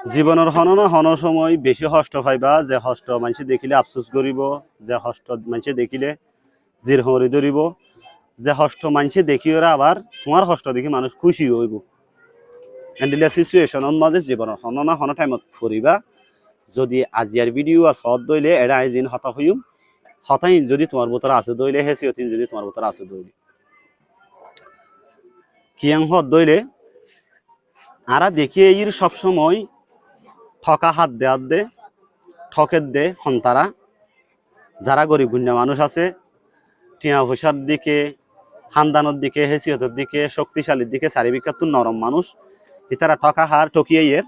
জীৱনৰ হননা হন সময় বেছি কষ্ট পাইবা, যে কষ্ট মানুহে দেখিলে আফচোচ কৰিব, যে কষ্ট মানুহে দেখিলে জিৰ হৰি ধৰিব যে কষ্ট মানুহে দেখি ওরা আবার তোমার কষ্ট দেখি মানুষ খুশি হইব এন্ডিলা সিচুয়েশনের মাঝে জীবনের হননা হন টাইমত ফুরিবা যদি আজিয়ার ভিডিও আছে হত দইলে এরা আইজিন হতা হইম। হতাই যদি তোমার ভিতরে আছে দইলে হেসিয়তিন যদি তোমার ভিতরে আছে দইলে কিয়াং হত দইলে আরা দেখিয়ে ইর সবসময় ঠকা হাত দেয়াত দে ঠকের দে সন্তারা। যারা গরিব গুণা মানুষ আছে, টিয়া ভুষার দিকে খানদানের দিকে হেসিয়তের দিকে শক্তিশালীর দিকে চারিবিকাত্তর নরম মানুষ ইতারা ঠকা হার ঠকিয়ে এর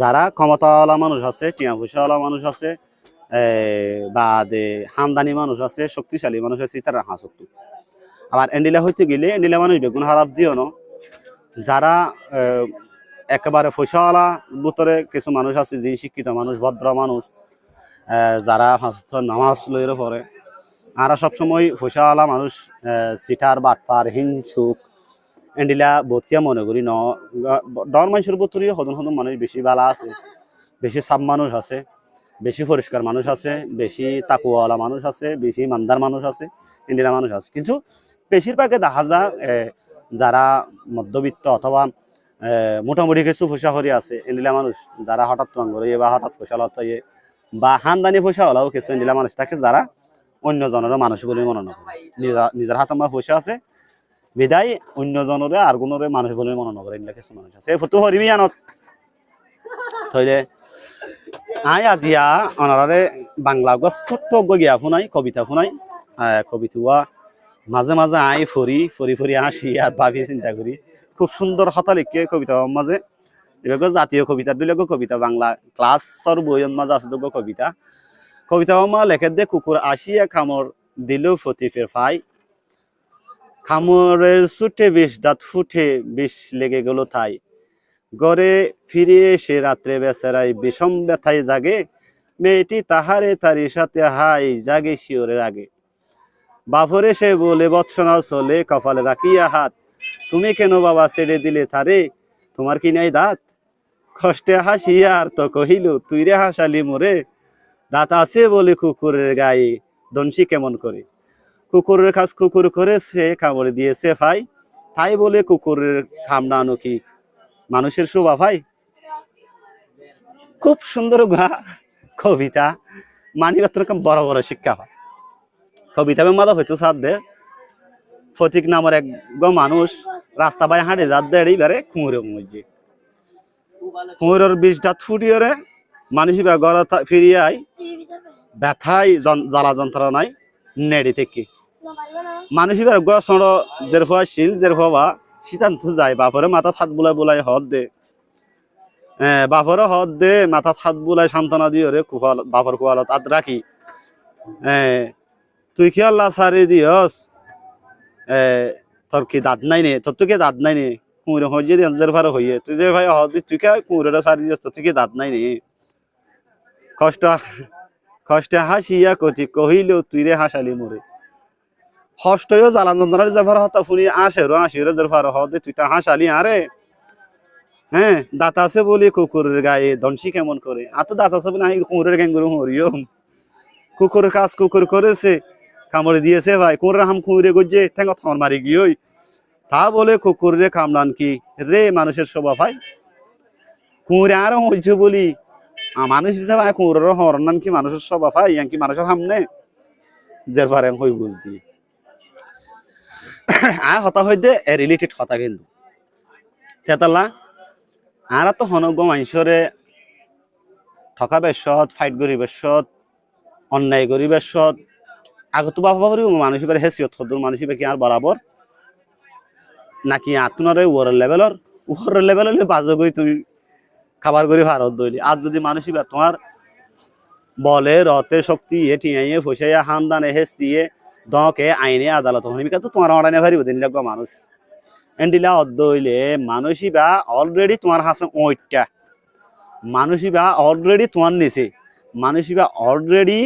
যারা ক্ষমতাওয়ালা মানুষ আছে, টিয়া ভুষাওয়ালা মানুষ আছে বা দে হামদানি মানুষ আছে, শক্তিশালী মানুষ আছে ইতারা হাসক্ত আবার এন্ডিলা হইতে গেলে, এন্ডিলা মানুষ বেগুন হারাপ দিও না। যারা একেবারে পয়সাওয়ালা ভিতরে কিছু মানুষ আছে, যে শিক্ষিত মানুষ, ভদ্র মানুষ যারা হাস্ত নামাজ লইরে পড়ে। আর সবসময় পয়সাওয়ালা মানুষ সিটার, বাটপার, হিংসুক, এন্ডিলা বতিয়া মনে করি ন ডর মানুষের ভিতরে সদন সদন মানুষ বেশি ভালো আছে, বেশি সাব মানুষ আছে, বেশি পরিষ্কার মানুষ আছে, বেশি তাকুয়াওয়ালা মানুষ আছে, বেশি মান্দার মানুষ আছে ইন্ডিয়া মানুষ আছে। কিন্তু বেশিরভাগে দেখা যায় যারা মধ্যবিত্ত অথবা মোটামুটি কিছু পয়সা করি আছে ইন্ডিয়া মানুষ, যারা হঠাৎ তোমার করে বা হঠাৎ পয়সা লত বা হানদানি পয়সা হলেও কিছু ইন্ডিয়া মানুষ থাকে যারা অন্য জনের মানুষ বলে মনে নকরে নিজা- নিজের হাতে আমার পয়সা আছে, বিদায় অন্য জনরে আর কোনরে মানুষ বলে মনে নকরে ইন্ডিয়া কিছু মানুষ আছে। এই ফটো হরিবি আনত। থইলে, আই আজিয়া অনারে বাংলা গছ ছোট্ট গিয়া শুনাই, কবিতা শুনাই কবিতা মাঝে মাঝে আই ফরি ফরি ফরি আসি আর ভাবি চিন্তা করি খুব সুন্দর হতা লিখে কবিতা মাঝে। এবার জাতীয় কবিতা দুলেগো কবিতা, বাংলা ক্লাসর বইয়ের মাঝে আছে দুগো কবিতা। কবিতা মা লেখে দে কুকুর আসিয়া খামর দিল ফতি ফের ফাই। খামরের ছুটে বিষ দাঁত ফুটে বিষ লেগে গেল তাই গড়ে ফিরে এসে রাত্রে বেচারাই বিষম ব্যথায় জাগে। মেয়েটি তাহারে তারি সাথে হাই জাগে শিওরের আগে। বাপরে সে বলে, বৎসনা চলে, কপালে রাখিয়া হাত তুমি কেন বাবা ছেড়ে দিলে তারে? তোমার কি নাই দাঁত? কষ্টে হাসিয়া আর তো কহিল, তুই রে হাসালি মোরে? দাঁত আছে বলে কুকুরের গায়ে। দনসি কেমন করে? কুকুরের কাজ কুকুর করেছে, কামড়ে দিয়েছে ভাই। তাই বলে কুকুরের খামড়ানো কি? মানুষের শোভা ভাই? খুব সুন্দর গা, কবিতা। মানি মাত্র বড় বড় শিক্ষা হয়। কবিতা মাদা হয়তো সাথ। দে ফতিক নামের এক মানুষ। রাস্তা বাই হাঁটে যাত দে এইবারে কুমুরে মধ্যে কুমুরের বিষ দাঁত ফুটিয়ে রে মানুষ বা গড় ফিরিয়ে আই ব্যথাই জন- জ্বালা যন্ত্রণায় নেড়ি থেকে। মানুষ এবার গড় সড় জের হওয়া শিল জের হওয়া সিদ্ধান্ত যায়। বাপরে মাথা হাত বুলাই বুলাই হদ দে। এ, বাপরে হদ দে মাথা হাত বুলাই সান্ত্বনা দিয়ে রে কুহাল বাপর কুয়ালত আত রাখি এ, তুই কি আল্লাহ সারি দিয়স? তোর কি দাঁত নাই নে? তোর তো দাঁত নাই নে? কুমড়ে হয়ে যদি আনজার ফারে হইয়ে তুই যে ভাই হদ তুই কে কুমড়েটা সারি দিয়স তোর তো কি দাঁত নাই নে? কষ্ট, কষ্টে, হাসিয়া কতি কহিল তুই রে হাসালি মোরে। হষ্টয় জ্বালান যন্ত্রণার যাবার হতা ফুনি আসে রো, আসি রে যার ফার হদে তুই তা হাসালি আরে। হ্যাঁ দাঁত আছে বলি কুকুরের গায়ে দনসি কেমন করে? আত দাঁত আছে বলে আমি কুকুরের গ্যাঙ্গুরু হরিও কুকুরের কাজ কুকুর করেছে। কামড়ে দিয়েছে ভাই। কোন হাম কুকুরে গজে ঠেঙ্গ থন মারি গিয়ে তা বলে কুকুরে কামড়ান কি রে মানুষের স্বভাব ভাই? কুকুরে আরও হইছে বলি মানুষ হিসাবে কুকুরের হরনাম কি মানুষের স্বভাব ভাই? কি মানুষের সামনে? জের পারে হই বুঝ দিয়ে আর হতা হইতে রিলেটেড কথা কিন্তু। তেতালা, আর তো হনগ মানুষরে ঠকা বেশত ফাইট করি বেশত অন্যায় করি বেশত আগত বাবা করি মানুষ এবার হেসিয়ত সদুর মানুষ এবার কি আর বরাবর নাকি আতুনারে ওর লেভেলর ওর লেভেলের বাজে করি তুই খাবার করি ভারত দইলি আর যদি মানুষ এবার তোমার বলে রতে শক্তি এ টিয়াইয়ে ফসাইয়া হামদানে হেস্তিয়ে দকে, আইনে আদালত হনিমিকা তো তোমার অর্ডানে পারিব দিন লাগবে মানুষ। এন্ডিলা অদ্দ হইলে মানুষই বা অলরেডি তোমার হাসে ওইটা মানুষই বা অলরেডি তোমার নিচে। মানুষই বা অলরেডি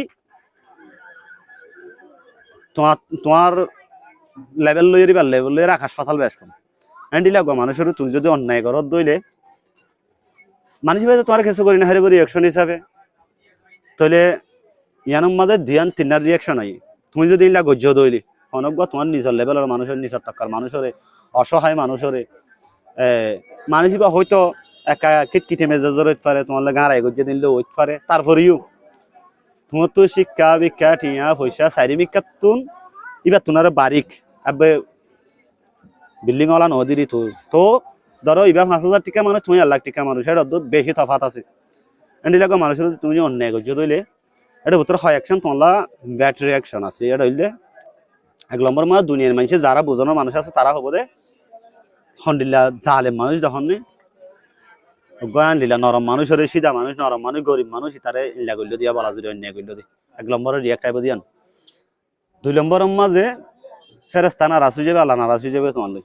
তোমার তোমার লেভেল লই বা লেভেল লই আকাশ পাতাল বেশ কম এন্ডিলা গো, মানুষের তুই যদি অন্যায় করত দইলে মানুষ হিসেবে তোমার কিছু করি না হারিব রিয়াকশন হিসাবে। তাহলে ইয়ানোর মাঝে ধ্যান তিনার রিয়াকশন হয়। তুমি যদি ইলা গজ্য দইলি অনজ্ঞ তোমার নিজের লেভেলের মানুষের নিজের টাকার মানুষের, অসহায় মানুষের মানুষ বা হয়তো একা কিটকিটে মেজাজের হইতে পারে, তোমার লাগে আড়াই গজ্য দিলে হইতে পারে, তারপরেও তোমার শিক্ষা বিক্ষা টিয়া পয়সা চারি বিক্ষা তুন এবার তোমার বারিক আবে বিল্ডিং ওলা নদীরই তো তো ধরো এবার পাঁচ হাজার টিকা মানে তুমি লাখ টিকা মানুষ এটা বেশি তফাত আছে। এন্ডিলাগো মানুষের যদি তুমি যে অন্যায় করছ দইলে এটা ভিতরে হয় অ্যাকশন তোমার ব্যাট রিয়াকশন আছে। এটা হইলে এক নম্বর মানে দুনিয়ার মানুষে যারা বোঝানোর মানুষ আছে তারা হব দে। হন্ডিল্লা জালেম মানুষ দেখুন নি গয়ান দিলা নরম মানুষ হরে সিধা মানুষ নরম মানুষ গরিব মানুষ তারে ইল্লা করল দিয়া বলা যদি অন্যায় করল দি এক নম্বরের রিয়াক্ট আইব দিয়ান দুই নম্বরের মাঝে ফেরেস্তা নারাজ হয়ে যাবে, আল্লাহ নারাজ হয়ে যাবে তোমার লই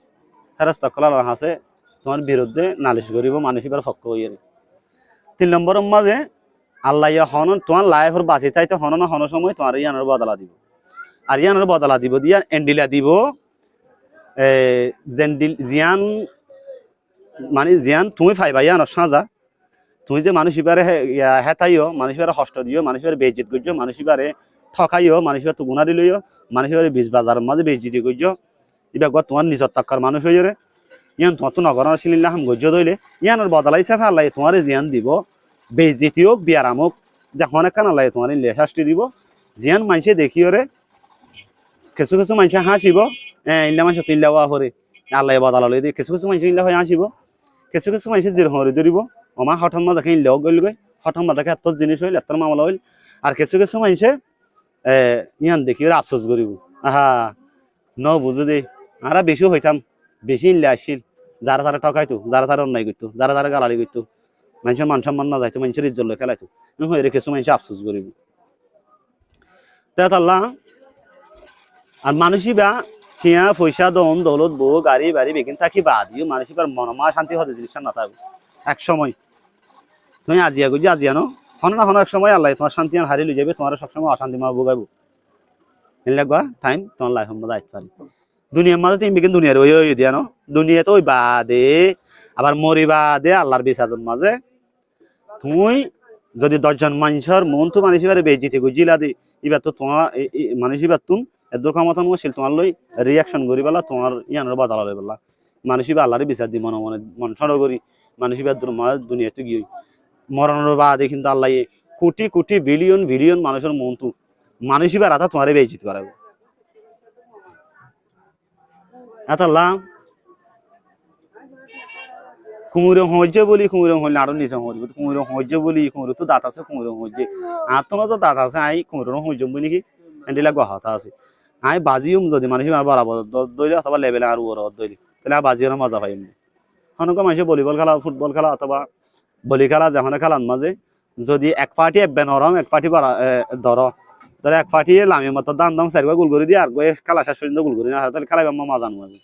ফেরেস্তা কল আল্লাহ হাসে তোমার বিরুদ্ধে নালিশ করিব মানুষ এবার ফক্ক হইয়ে তিন নম্বরের মাঝে আল্লাহ ইয়া হন তোমার লাইফের বাঁচি চাইতে হন না হন সময় তোমার ইয়ানোর বদলা দিব। আর ইয়ানোর বদলা দিব দিয়া এন্ডিলা দিব জেন্ডিল জিয়ান মানে জিয়ান, তুমি ফাইবা ইয়ানোর সাজা তুমি যে মানুষ ইবারে হেতাইও, মানুষ ইবারে কষ্ট দিও, মানুষ ইবারে বেজিত করছ মানুষ ইবারে ঠকাইও, মানুষ ইবারে তুগুনা দিলইও মানুষ ইবারে বীজ বাজারের মাঝে বেজিতি করছ ইবা গো তোমার নিজর টাকার মানুষ হয়ে যাবে ইয়ান তোমার তো নগরের সিলিল্লা হাম গজ্য দইলে ইয়ানোর বদলা হিসাবে আল্লাহ তোমার জিয়ান দিব বেজিতি হোক বিয়ারাম হোক যখন একান আল্লাহ তোমার লেশাস্তি দিব। জিয়ান মানুষে দেখিওরে কিছু কিছু মানুষে হাসিব হ্যাঁ ইল্লা মানুষ তিল্লা করে আল্লাহ বদলা লই দিয়ে কিছু কিছু মানুষ ইল্লা হয়ে হাসিব কিছু কিছু মানুষে জির হরি ধরিব অমা হঠাৎ মা দেখে ইল্লাও গইল গই হঠাৎ দেখে এত জিনিস হইল এত মামলা হইল আর কিছু কিছু মানুষে এ, ইয়ান দেখি ওরা আফসোস করিব আহা, ন বুঝো দে আরা বেশি হইতাম বেশি ইল্লা আসিল যারা তারা ঠকাইতো যারা তারা অন্যায় করতো যারা তারা গালালি করতো মানুষের মান সম্মান না যাইতো মানুষের ইজ্জত লই খেলাইতো নহয় রে কিছু মানুষ আফসোস করিব তাই আল্লাহ আর মানুষই বা খিয়া পয়সা দন, দৌলত বউ গাড়ি বাড়ি বেগিন থাকি বাদিও মানুষ এবার মনমা শান্তি হতে জিনিস না থাকবে এক সময়। তুমি আজিয়া গুজি আজিয়া নো হন না হন এক সময় আল্লাহ তোমার শান্তি আর হারিয়ে যাবে তোমার সবসময় অশান্তি মা ভোগাইব গা টাইম তোমার লাইফ আমরা দায়িত্ব পারি দুনিয়ার মাঝে তুমি বেগিন দুনিয়ার ওই ওই দিয়া নো। দুনিয়া তো ওই বাদে আবার মরি বাদে আল্লাহর বিচারের মাঝে তুই যদি দশজন মানুষের মন তো মানুষ এবারে বেজিতে গুজিলা দি এবার তো তোমার মানুষ এবার তুম ক্ষমতা মুশকিল তোমার লই রিয়াকশন করি পেলা তোমার ইয়ানোর বদলা লই বিচার দি মনে মনে সর করি। মানুষ দুর্মা দুনিয়াতে গিয়ে মরণের বাদে কিন্তু আল্লাহ কোটি কোটি বিলিয়ন বিলিয়ন মানুষের মন তু এবার আতা তোমার বেজিত করাবো। কুমুরে হজ্জে বলি, কুমুরে আরও হইব কুমুরে হজ্জে বলি, কুমুরে তো দাঁত আছে, কুমুরে হজ্জে। আর তোমার তো দাঁত আছে, আই কুমুরে হজ্জম বলি কি এন্ডিলা গহাতা আছে। আই বাজিউম যদি মানুষ বরাবর দইলে অথবা লেভেল আর ওর দইলে তাহলে আর বাজিও মজা পাইম হনক মানুষ ভলিবল খেলা, ফুটবল খেলা অথবা ভলি খেলা যখন খেলার মাঝে যদি এক পার্টি এব্বে নরম এক পার্টি ধর ধরে এক পার্টি লামি মতো দাম দাম চারিবা গুল করে দিয়ে আর গয়ে খেলা শেষ পর্যন্ত গুল করে না তাহলে খেলাইবার মজা নয়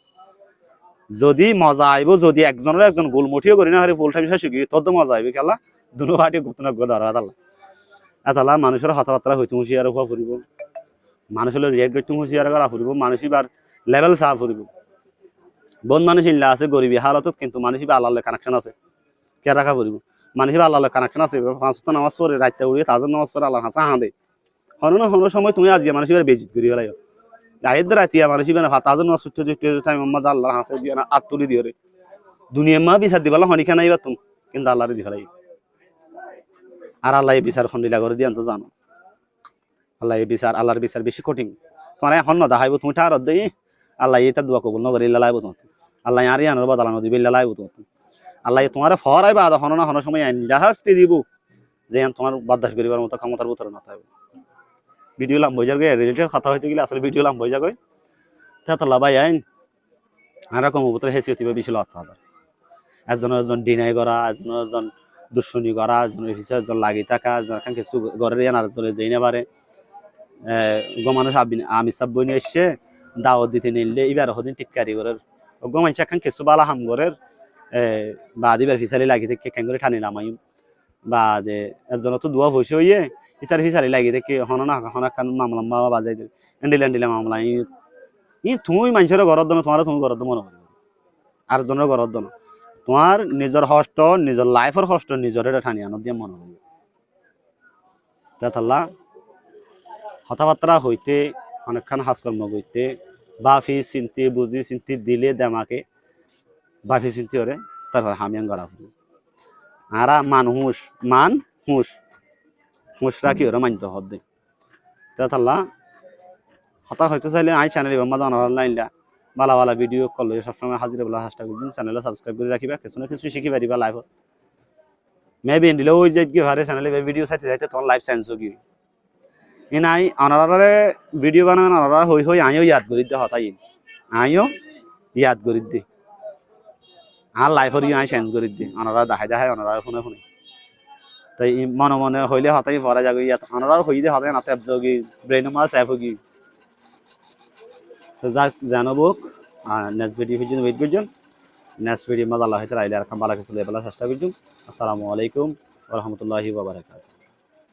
যদি মজা আইব যদি একজনের একজন গোল মুঠিও করি না ফুল টাইম শেষ তো মজা আইবে খেলা। দুনো পার্টি গুতনা গো ধরা এতালা মানুষের কথাবার্তা হইতে হুঁশিয়ার হওয়া ফুরিব মানুষের রিয়েক্ট করতে হুঁশিয়ার করা ফুরিব মানুষ এবার লেভেল চা ফুরিব। বন মানুষ ইল্লা আছে, গরিবী হালতত কিন্তু মানুষ এবার আল্লাহ কানেকশন আছে। কে রাখা ফুরিব। মানুষ এবার আল্লাহ কানেকশন আছে। পাঁচ নামাজ পড়ে, রাইতে উড়িয়ে তাজন নামাজ পড়ে আল্লাহ হাসা হাঁদে। হন না হন সময় তুমি আজকে মানুষ এবার বেজিত করি ফেলাই আয়ের রাতিয়া মানুষ এবার তাজন নামাজ ছুটতে ছুটতে টাইম আম্মা আল্লাহ হাসে দিয়ে না আট তুলি দিয়ে দুনিয়া মা বিচার দিবালা হনিখা নাই তুমি, কিন্তু আল্লাহরে দি ফেলাই আর আল্লাহ বিচার খন্ডিলা করে দিয়ান তো জানো। আল্লাহ এই বিচার, আল্লাহর বিচার বেশি কঠিন। তোমার এখন ন দেখাইব তুমি ঠার দেই। আল্লাহ এটা দোয়া কবুল নগর, ইল্লা তোমার। আল্লাহ আর ইয়ানোর বদলানো দিবে ইল্লা লাইব তোমার। আল্লাহ তোমার ফরাই বা হন না হন সময় আইন জাহাজটি দিব। যে তোমার বাদাস করিবার মতো ক্ষমতার ভিতরে না থাকবে ভিডিও লাম বই যাবে, রিলেটেড কথা হইতে গেলে আসলে ভিডিও লাম বই যাবে। তা তো লাভাই আইন। আর রকম ভিতরে হেসি হতিবে বেশি লাভ হাজার একজনের একজন ডিনাই করা, একজনের একজন দুশ্মনী করা, একজনের পিছিয়ে একজন লাগি থাকা একজন কিছু ঘরের ধরে দেই না পারে। গ মানুষ আবি- আমি সব বই নিয়ে এসছে দাওয়াত দিতে নিলে এবার হদিন টিটকারি করার। গ মানুষ এখন কিছু বালা হাম করার বা দিবার ফিসালি লাগি থেকে কেন করে ঠানি নামাইম বা যে একজন তো দোয়া বসে হইয়ে ইতার ফিসালি লাগি থেকে হন না, হন কান মামলা মামা বাজাই দিল এন্ডিল এন্ডিলে মামলা। ই তুমি মানুষের ঘরত দনো তোমার তুমি ঘরত মনে করিব আর জনের ঘরত দনো তোমার নিজের হষ্ট, নিজের লাইফের হষ্ট নিজের এটা ঠানি আনো দিয়ে মনে হয় তাল্লা কথাবার্তা হইতে অনেকক্ষণ হাসকর্ম করতে বাফি চিন্তি বুঝি চিন্তি দিলে দেমাকে, বাফি চিন্তি ওরে, তারপর হামিয়ান করা ফুল আরা মান হুঁস মান হুঁস হুঁসরা কি ওরা মানতে হদ্দে। তাল্লা, হতা হইতে চাইলে আই চ্যানেল বাম্মা জানার লাইনলা ভালো ভালো ভিডিও করলে সবসময় হাজির বলা চেষ্টা করবেন চ্যানেলে সাবস্ক্রাইব করে রাখিবা, কিছু না কিছু শিখি পারিবা লাইভত মেবি দিলে ওই যে কি হারে চ্যানেলে ভিডিও চাইতে যাইতে তোমার লাইফ চেঞ্জ কি ই নাই অনারারে ভিডিও বানাবেন অনারা হই হই আইও ইয়াদ করি দে হতাই আইও ইয়াদ করি দে। আর লাইফর আই চেঞ্জ করি দে। অনারা দেখাই দেখাই অনারা শুনে শুনে। তাই মনে মনে হইলে হতাই পরা যাবে। ইয়াত অনারা হই দে হতাই নাতে যোগী ব্রেন মাস হোগি। তো যাক, জানাব। আর নেক্সট ভিডিও পর্যন্ত ওয়েট করছেন নেক্সট ভিডিও মজা আল্লাহ হয়তো রাইলে আর কিছু লেবেলা চেষ্টা করছেন আসসালামু আলাইকুম রহমতুল্লাহি বাবারাকাতুহ